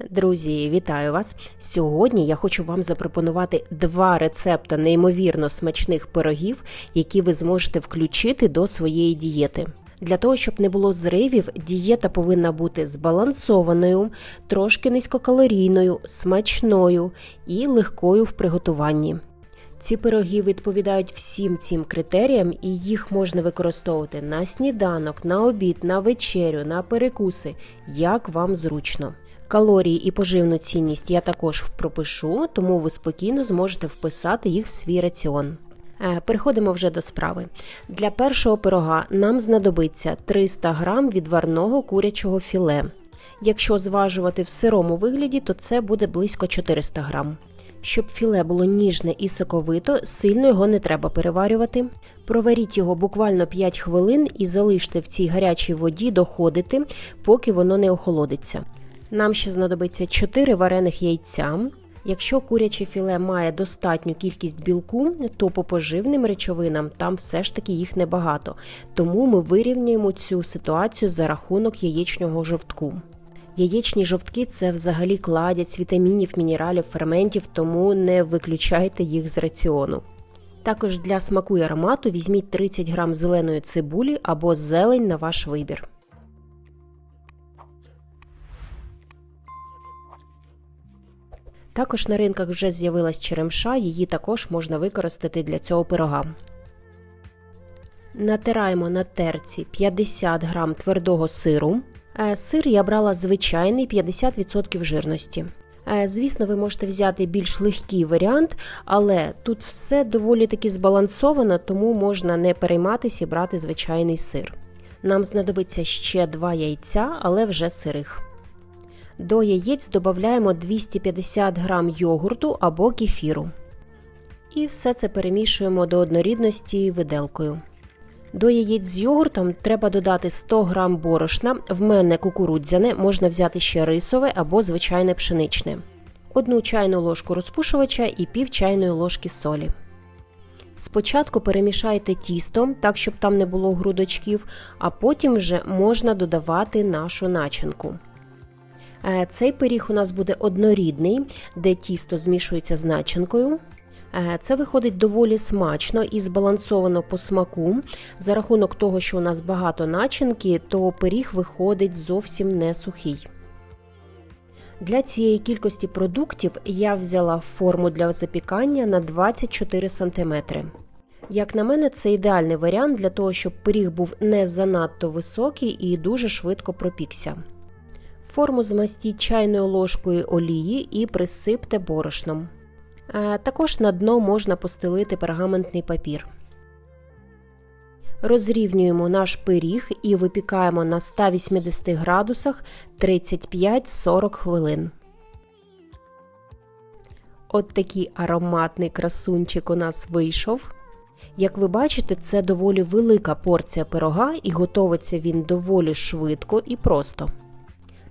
Друзі, вітаю вас! Сьогодні я хочу вам запропонувати два рецепти неймовірно смачних пирогів, які ви зможете включити до своєї дієти. Для того, щоб не було зривів, дієта повинна бути збалансованою, трошки низькокалорійною, смачною і легкою в приготуванні. Ці пироги відповідають всім цим критеріям, і їх можна використовувати на сніданок, на обід, на вечерю, на перекуси, як вам зручно. Калорії і поживну цінність я також пропишу, тому ви спокійно зможете вписати їх в свій раціон. Е, Переходимо вже до справи. Для першого пирога нам знадобиться 300 г відварного курячого філе. Якщо зважувати в сирому вигляді, то це буде близько 400 грам. Щоб філе було ніжне і соковито, сильно його не треба переварювати. Проваріть його буквально 5 хвилин і залиште в цій гарячій воді доходити, поки воно не охолодиться. Нам ще знадобиться 4 варених яйця. Якщо куряче філе має достатню кількість білку, то по поживним речовинам там все ж таки їх небагато. Тому ми вирівнюємо цю ситуацію за рахунок яєчнього жовтку. Яєчні жовтки це взагалі кладять вітамінів, мінералів, ферментів, тому не виключайте їх з раціону. Також для смаку і аромату візьміть 30 г зеленої цибулі або зелень на ваш вибір. Також на ринках вже з'явилась черемша, її також можна використати для цього пирога. Натираємо на терці 50 г твердого сиру. Е, Сир я брала звичайний 50% жирності. Е, Звісно, ви можете взяти більш легкий варіант, але тут все доволі таки збалансовано, тому можна не перейматися і брати звичайний сир. Нам знадобиться ще 2 яйця, але вже сирих. До яєць додаємо 250 г йогурту або кефіру. І все це перемішуємо до однорідності виделкою. До яєць з йогуртом треба додати 100 г борошна, в мене кукурудзяне, можна взяти ще рисове або звичайне пшеничне, одну чайну ложку розпушувача і пів чайної ложки солі. Спочатку перемішайте тісто, так щоб там не було грудочків, а потім вже можна додавати нашу начинку. Е, Цей пиріг у нас буде однорідний, де тісто змішується з начинкою. Е, Це виходить доволі смачно і збалансовано по смаку. За рахунок того, що у нас багато начинки, то пиріг виходить зовсім не сухий. Для цієї кількості продуктів я взяла форму для запікання на 24 см. Як на мене, це ідеальний варіант для того, щоб пиріг був не занадто високий і дуже швидко пропікся. Форму змастіть чайною ложкою олії і присипте борошном. Також на дно можна постелити пергаментний папір. Розрівнюємо наш пиріг і випікаємо на 180 градусах 35-40 хвилин. От такий ароматний красунчик у нас вийшов. Як ви бачите, це доволі велика порція пирога і готовиться він доволі швидко і просто.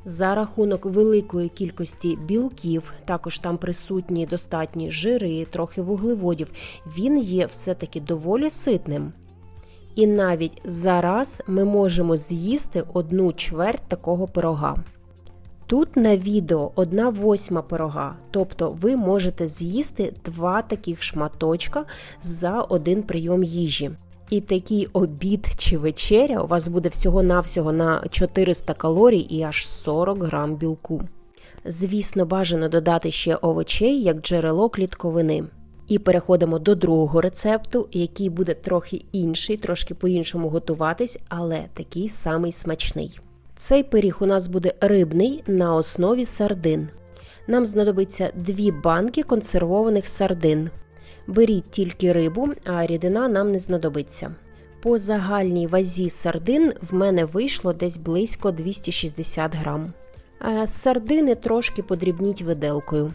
За рахунок великої кількості білків, також там присутні достатні жири, трохи вуглеводів, він є все-таки доволі ситним. І навіть зараз ми можемо з'їсти одну чверть такого пирога. Тут на відео одна восьма пирога, тобто ви можете з'їсти два таких шматочка за один прийом їжі. І такий обід чи вечеря у вас буде всього-навсього на 400 калорій і аж 40 грам білку. Звісно, бажано додати ще овочей як джерело клітковини. І переходимо до другого рецепту, який буде трохи інший, трошки по-іншому готуватись, але такий самий смачний. Цей пиріг у нас буде рибний на основі сардин. Нам знадобиться дві банки консервованих сардин. Беріть тільки рибу, а рідина нам не знадобиться. По загальній вазі сардин в мене вийшло десь близько 260 грам. Е, Сардини трошки подрібніть виделкою.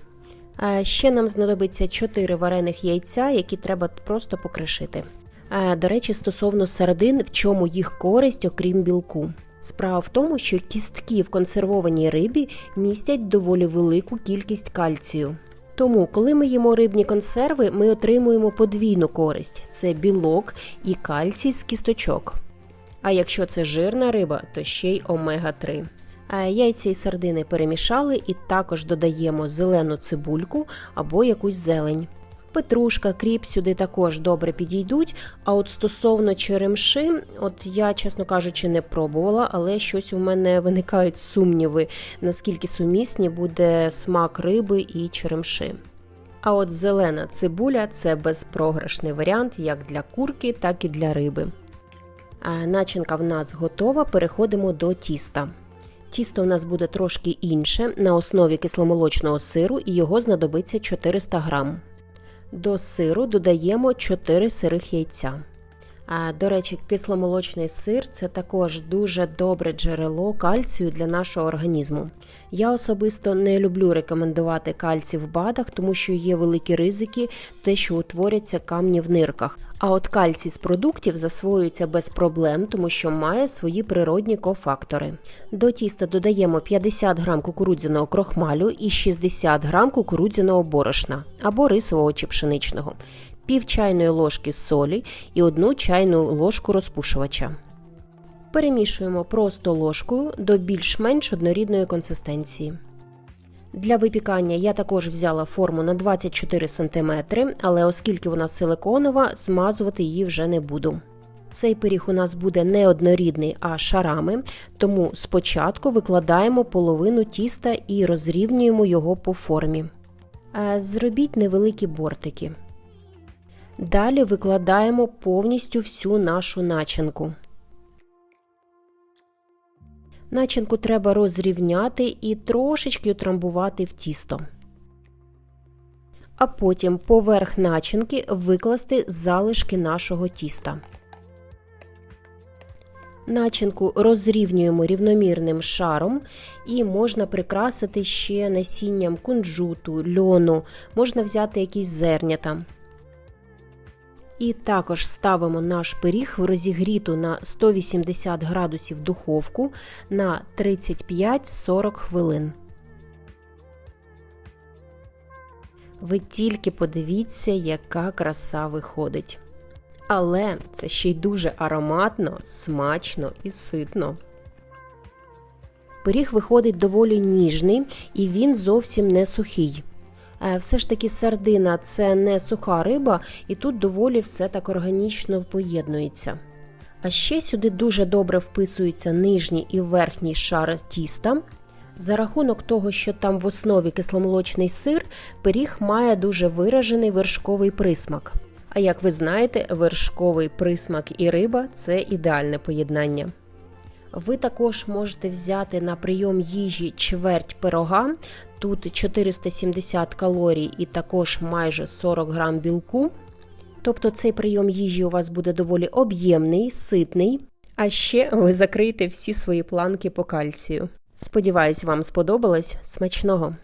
Е, Ще нам знадобиться 4 варених яйця, які треба просто покришити. Е, До речі, стосовно сардин, в чому їх користь, окрім білку. Справа в тому, що кістки в консервованій рибі містять доволі велику кількість кальцію. Тому, коли ми їмо рибні консерви, ми отримуємо подвійну користь це білок і кальцій з кісточок. А якщо це жирна риба, то ще й омега 3 Е, Яйця і сардини перемішали і також додаємо зелену цибульку або якусь зелень. Петрушка, кріп сюди також добре підійдуть. А от стосовно черемши, от я, чесно кажучи, не пробувала, але щось у мене виникають сумніви, наскільки сумісні буде смак риби і черемши. А от зелена цибуля це безпрограшний варіант як для курки, так і для риби. Начинка в нас готова, переходимо до тіста. Тісто у нас буде трошки інше на основі кисломолочного сиру і його знадобиться 400 грам. До сиру додаємо 4 сирих яйця. До речі, кисломолочний сир це також дуже добре джерело кальцію для нашого організму. Я особисто не люблю рекомендувати кальцій в БАДах, тому що є великі ризики, те, що утворяться камні в нирках. А от кальцій з продуктів засвоюється без проблем, тому що має свої природні кофактори. До тіста додаємо 50 грам кукурудзяного крохмалю і 60 грам кукурудзяного борошна або рисового чи пшеничного, пів чайної ложки солі і одну чайну ложку розпушувача. Перемішуємо просто ложкою до більш-менш однорідної консистенції. Для випікання я також взяла форму на 24 см, але оскільки вона силиконова, змазувати її вже не буду. Цей пиріг у нас буде не однорідний, а шарами, тому спочатку викладаємо половину тіста і розрівнюємо його по формі. Е, Зробіть невеликі бортики. Далі викладаємо повністю всю нашу начинку. Начинку треба розрівняти і трошечки утрамбувати в тісто. А потім поверх начинки викласти залишки нашого тіста. Начинку розрівнюємо рівномірним шаром і можна прикрасити ще насінням кунжуту, льону, можна взяти якісь зернята. І також ставимо наш пиріг в розігріту на 180 градусів духовку на 35-40 хвилин. Ви тільки подивіться, яка краса виходить. Але це ще й дуже ароматно, смачно і ситно. Пиріг виходить доволі ніжний і він зовсім не сухий. Е, Все ж таки сардина це не суха риба, і тут доволі все так органічно поєднується. А ще сюди дуже добре вписуються нижній і верхній шар тіста. За рахунок того, що там в основі кисломолочний сир, пиріг має дуже виражений вершковий присмак. А як ви знаєте, вершковий присмак і риба це ідеальне поєднання. Ви також можете взяти на прийом їжі чверть пирога. Тут 470 калорій і також майже 40 грам білку. Тобто цей прийом їжі у вас буде доволі об'ємний, ситний. А ще ви закриєте всі свої планки по кальцію. Сподіваюсь, вам сподобалось. Смачного!